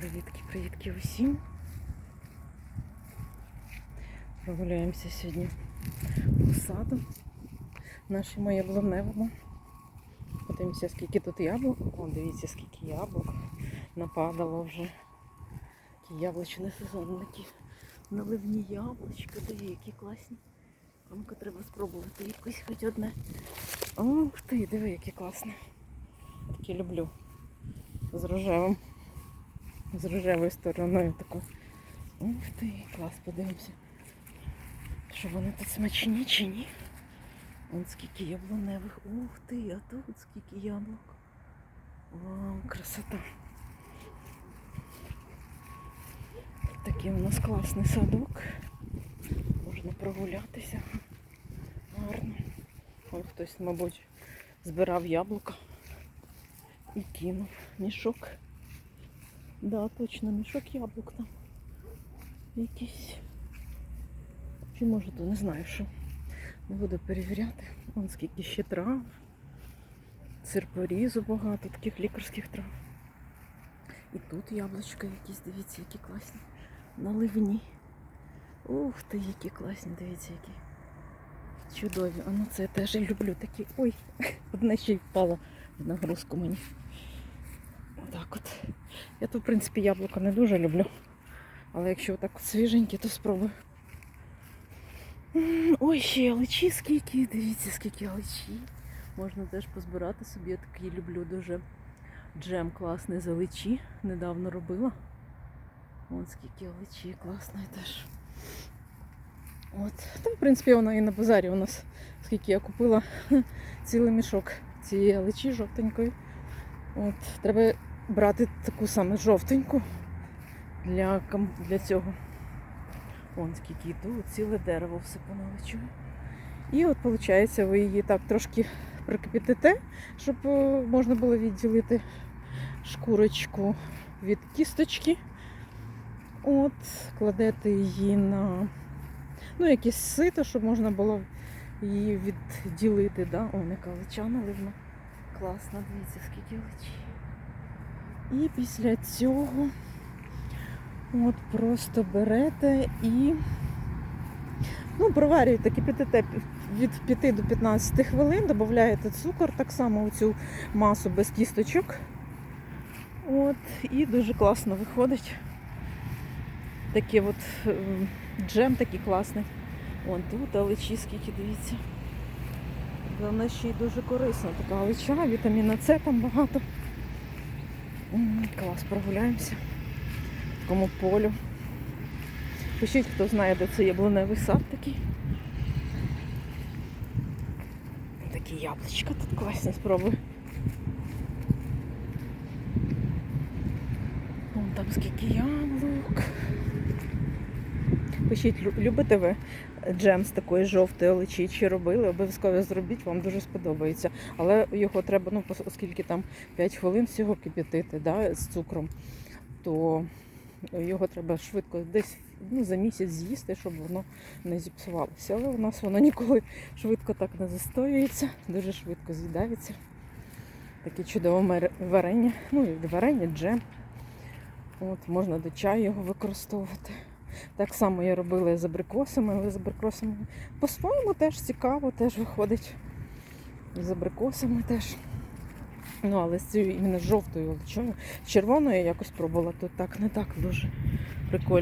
Привітки, привітки усім. Прогуляємося сьогодні по саду нашому яблуневому. Подивимося, скільки тут яблук. О, дивіться, скільки яблук нападало вже. Такі яблучні сезонники. Наливні яблучка, диви, які класні. А ну-ка треба спробувати якось хоч одне. Ух ти, диви, яке класне. Такі люблю. З рожевим. З рожевою стороною таку. Ух ти, клас, подивимося. Що вони тут смачні чи ні? Вон скільки яблуневих. Ух ти, а тут скільки яблук. Вау, красота. Такий у нас класний садок. Можна прогулятися. Гарно. Ой, хтось, мабуть, збирав яблука і кинув мішок. Да, точно, мішок яблук там. Якийсь. Чи може то не знаю що. Не буду перевіряти. Вон скільки ще трав. Цирпорізу багато, таких лікарських трав. І тут яблучка якісь, дивіться, які класні. Наливні. Ух ти, які класні, дивіться, які. Чудові. А ну це я теж люблю такі. Ой, одне ще й впало в нагрузку мені. Отак от. Я тут, в принципі, яблука не дуже люблю. Але якщо отак от свіженькі, то спробую. Ой, ще яличі скільки, дивіться, скільки яличі. Можна теж позбирати собі. Я такий люблю дуже джем класний з яличі. Недавно робила. Ось скільки яличі класний теж. От. Та, в принципі, вона і на базарі у нас, скільки я купила цілий мішок цієї яличі жовтенької. От, треба брати таку саме жовтеньку для, для цього. Вон скільки тут, ціле дерево все поналичує. І от, виходить, ви її так трошки прикипітите, щоб е, можна було відділити шкурочку від кісточки. От, кладете її на ну, якесь сито, щоб можна було її відділити. Да? О, яка лича наливна. Класно, дивіться, скільки личі. І після цього от просто берете і ну, проварюєте, кипятите від 5 до 15 хвилин, додаєте цукор, так само у цю масу без кісточок. От, і дуже класно виходить. Такий от е, джем такий класний. Вон тут аличі скільки, дивіться. Вона ще й дуже корисна така алича, вітаміна С там багато. Клас, прогуляємося в такому полю. Пишіть, хто знає, де це яблуневий сад такий. Такі яблучка тут класні спробуй. Вон там скільки яблук. Пишіть, любите ви джем з такої жовтої оличі чи робили, обов'язково зробіть, вам дуже сподобається. Але його треба, ну, оскільки там 5 хвилин всього кип'ятити да, з цукром, то його треба швидко десь ну, за місяць з'їсти, щоб воно не зіпсувалося. Але у нас воно ніколи швидко так не застоюється, дуже швидко з'їдається. Таке чудове варення, ну і варення, джем. От, можна до чаю його використовувати. Так само я робила з абрикосами, але з абрикосами по-своєму теж цікаво, теж виходить. З абрикосами теж. Ну, але з цією іменно жовтою оличою. Червоною я якось пробувала, то так не так дуже прикольно.